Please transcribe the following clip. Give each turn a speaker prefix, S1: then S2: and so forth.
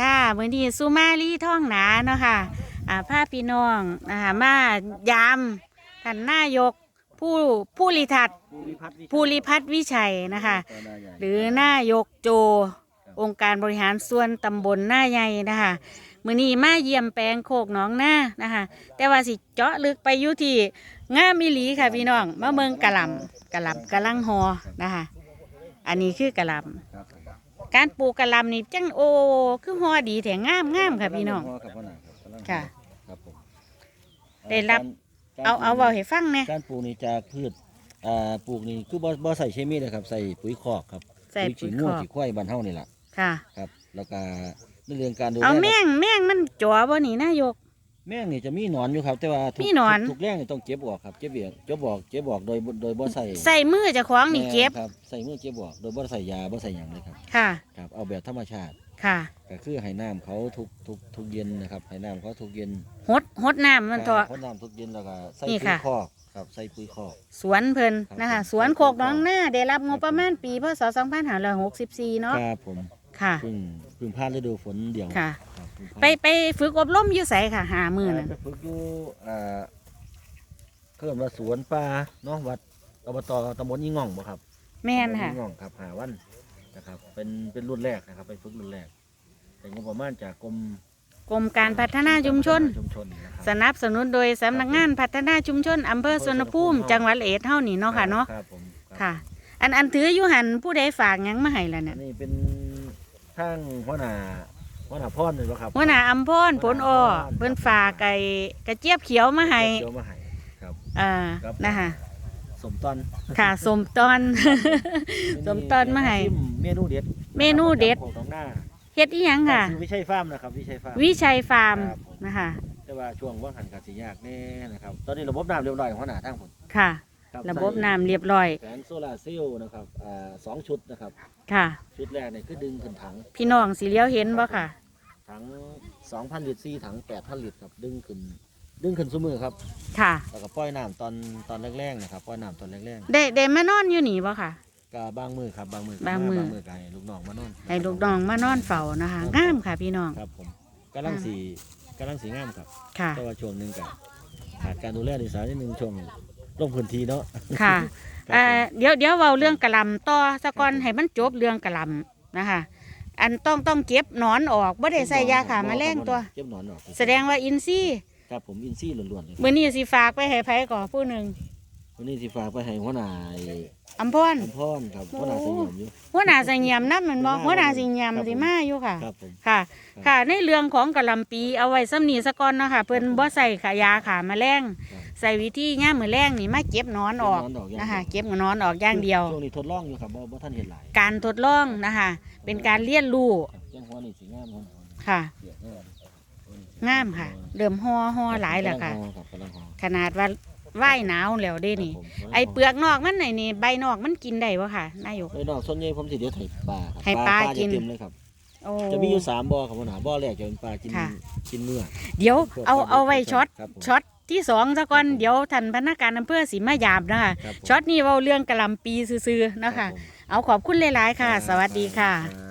S1: ค่ะมื้อนี้สุมาลีท่องหนาเนาะค่ะอ่าพาพี่น้องนะคะมายามท่านนายกผู้ผู้ริทัศน์
S2: ภูริพัฒน์วิ
S1: ภูริพัฒน์วิชัยนะคะ
S2: ต่อหน้าใหญ่
S1: หรือนายกโจ องค์การบริหารส่วนตำบลหน้าใหญ่นะคะมื้อนี้มาเยี่ยมแปลงโคกหนองหน้านะคะ แต่ว่าสิเจาะลึกไปอยู่ที่งามมิลีค่ะพี่น้องมาเมืองกะหล่ำกะหล่ำกะลังฮอนะคะ อันนี้คือกะหล่ำ
S2: ครับผม
S1: การปลูกกะหล่ำนี่จังโอคือฮอดีแถงงามงามค่ะพี่น้อง
S2: ครับพ่อหน้าครับกำลัง
S1: ค่ะ
S2: ครับผม
S1: ได้รับ
S2: ก
S1: เอาเอาเบาให้ฟังเนี่ย
S2: การปลูกนี่จากพืชอ่าปลูกนี่คือบ่บ่ใส่เคมีเลยครับ ใส่ปุ๋ยคอกครับ
S1: ใส่ปุ๋ย
S2: ขี้
S1: ค
S2: ง่ว
S1: องก
S2: ขี้ควายบ้านเฮานี่แหละ
S1: ค่ะ
S2: ครับ แล้วก็ในเรื่องการดูแล
S1: เอาแม่งแม่งมันจ๋อบ่นี่นายก
S2: แม่งนี่จะมีหนอนอยู่ครับ แต่ว่าทุก
S1: มีหนอน
S2: ทุกทุกแรงนี่ต้องเก็บออกครับเก็บเบียงเก็บออกเก็บออกโดยบ่โดยบ่ใส่
S1: ใส่มือเจะคล้าของนี่เก็บ
S2: แม่ครับใส่มือเก็บออกโดยบ่ใส่ยาบ่ใส่หยังเลยครับ
S1: ค่ะ
S2: ครับ เอาแบบธรรมชาติ
S1: ค่ะ
S2: ก็คือให้น้ำเขาทุกทุกทุกเย็นนะครับให้น้ำเขาทุกเย็น
S1: หดหดน้ำมันเถอะ
S2: เขาน้ำทุกเย็นแล้วก็ใส่
S1: นี่
S2: ปุ๋
S1: ค่ะ
S2: ยคอกครับใส่ปุ๋ยคอก
S1: สวนเพิ่น
S2: ครับ
S1: นะคะ
S2: ผม
S1: สวนโคกหน้องหน้าได้รับงบประมาณปีพศ2564 เนาะ
S2: ครับผม
S1: ค่ะ
S2: เพึ่งเพึ่งผ่านฤดูฝนเดียว
S1: ค่ะ
S2: ครับเพิ่งผ่าน
S1: ไปไปฝึกอบรมอยู่ไสค่ะหามือนั่น
S2: ไปฝึกอยู่อ่าเคลื่อนว่าสวนป่าเนาะวัดอบตตำบลยี่ง่องบ่ครับ
S1: แม่นค่ะ
S2: ตำบลยี่ง่องครับหาวันนะครับ เป็นเป็นรุ่นแรกนะครับ ไปฝึกรุ่นแรกเป็นงบประมาณจากกรม
S1: กรมการพัฒนาชุมชน
S2: ชุมชนนะครับ
S1: สนับสนุนโดยสำนักงานพัฒนาชุมชนอำเภอสวนภูมิ จังหวัดร้อยเอ็ดเท่านี้เนาะค่ะเนาะ
S2: ครับผมรับ
S1: ค่ะ อันอันถืออยู่หันผู้ใดฝากหยังมาให้ล่ะ
S2: อั
S1: เนี่ย
S2: นนี้เป็นทางหัวหน้า หัวหน้าพรเลยบ่ครับ
S1: หัวหน้าอำพรผลอ้อเพิ่นฝากไก่กระเจี๊ยบเขียวมาให้
S2: เดี๋ยวมาให้ครับ
S1: อ่า
S2: ครับ
S1: นะคะ
S2: สมตอน
S1: ค่ะสมตอนสมตอนมาให้
S2: เมนูเด็ด
S1: เมนูเด็ด
S2: ของน้องหน้า
S1: เฮ็ดอีหยังค่ะ
S2: ชื่อวิชัยฟาร์มนะครับวิชัยฟาร์ม
S1: วิชัยฟาร์ม
S2: ครับผม
S1: นะคะ
S2: แต่ว่าช่วงว่างหันกสิยากแน่นะครับ ตอนนี้ระบบน้ำเรียบร้อยของหัวหน้าทางผม
S1: ค่ะ
S2: ค
S1: ระบบน้ำเรียบร้อย
S2: แผงโซลาร์เซลล์นะครับอ่าสองชุดนะครับ
S1: ค่ะ
S2: ชุดแรกเนี่ยคือดึงขึ้นถัง
S1: พี่น้องสิเลี้ยวเห็นบ่ค่ะ
S2: ถัง2,000ลิตร4ถัง8,000ลิตรครับดึงขึ้น ดึงขึ้นซุมือครับ
S1: ค่ะ
S2: แล้วก็ปล่อยน้ำตอนตอนแรกๆนะครับปล่อยน้ำตอนแรก
S1: ได้ได้มานอนอยู่นี่บ่ค่ะ
S2: ๆก็บางมือครับบางมือก็
S1: บางมื้อ
S2: บางมือก็ให้ลูกน้องมานอน
S1: ให้ลูกน้องมานอนเฝ้านะคะงามค่ะพี่น้อง
S2: ครับผมกำลังสีกำลังสีงามครับ
S1: ค่ะ
S2: แต่ว่าช่วงหนึงก็ขาดการดูแลดีสายนิดนึงช่วงลงพื้นที่เนาะ
S1: ค่ะ
S2: ครับ
S1: เอ่อ
S2: ผม
S1: เดี๋ยวเดี๋ยวเว้าเรื่องกะหล่ำต่อสะก่อน
S2: ครับผม
S1: ให้มันจบเรื่องกะหล่ำนะคะ อันต้องต้องเก็บหนอนออกบ่ได้ใส่ยาฆ่าแมลงตัว
S2: เก็บหนอนออก
S1: แสดงว่าอินทรีย์
S2: ครับผมอินซี่ล้วนๆเลย
S1: มื้อนี้สิฝากไปให้ไผก่อผู้หนึ่ง
S2: วันนี้สิฝากไปให้หัวหน้าไอ้
S1: อำพร
S2: คุณพ่อครับหัวหน้าสยามอยู่
S1: หัวหน้าสิเงียมนำแม่นบ่
S2: ครับ
S1: หัวหน้าสิเงียม
S2: ครับผม
S1: สิมาอยู่ค่ะ
S2: ครับผม
S1: ค่ะ
S2: ครับ
S1: ค่ะ ในเรื่องของกะหล่ำปีเอาไว้ซ้ำนี้ซะก่อนเนาะค่ะเพิ่น
S2: ครับผม
S1: บ่ใส่ขายาฆ่าแมลง
S2: ครับ
S1: ใส่วิธีย่ามมื้อแรงนี่มาเก็บหนอนออก
S2: เก็บหนอนออกอย่าง
S1: นะคะ
S2: เดียว
S1: เก็บหนอนออกอย่างเดียว
S2: ช่วงนี้ทดลองอยู่ครับบ่บ่ท่านเห็นหลาย
S1: การทดลองนะคะเป็นการเรียนรู้
S2: ครับแจ้งหัวนี่สิงามหัวหน้า
S1: ค่ะ
S2: เสียแน่
S1: งามค่ะ เริ่มห่อห่อหลายแล้วค่ะ
S2: กำงห่อรับกำลังห่อ
S1: ขนาดว่าว่ายหนาวแล้วเด้นี่
S2: ครับผม
S1: ไอเปลือกนอกมันไหนนี่ใบนอกมันกินได้ปะค่ะนายก
S2: ไอ้นอกส่วนใหญ่ผมสิเดี๋ยวไถปลาครับ
S1: ให้ปลากิน
S2: จะเต็มเลยครับ
S1: โอ้
S2: จะมีอยู่สามบ่อครับหัวหน้าบ่อแรกจะเป็นปลากิน
S1: ค่ะ
S2: กินเนื้อ
S1: เดี๋ยว
S2: พวก
S1: เอา
S2: ปลา
S1: เอาไว้
S2: ดุก
S1: ช็อต
S2: ครับผม
S1: ช็อต ที่สองซะก่อน
S2: ครับผม
S1: เดี๋ยวท่านพนักงานอำเภอสีมายามนะคะ
S2: ครับผม
S1: ช็อตนี้เว้าเรื่องกะหลำปีซื่อๆเนาะ
S2: ครั
S1: คะ
S2: บผม
S1: เอาขอบคุณหลายๆค่ะ สวัสดีค่ะ
S2: รับ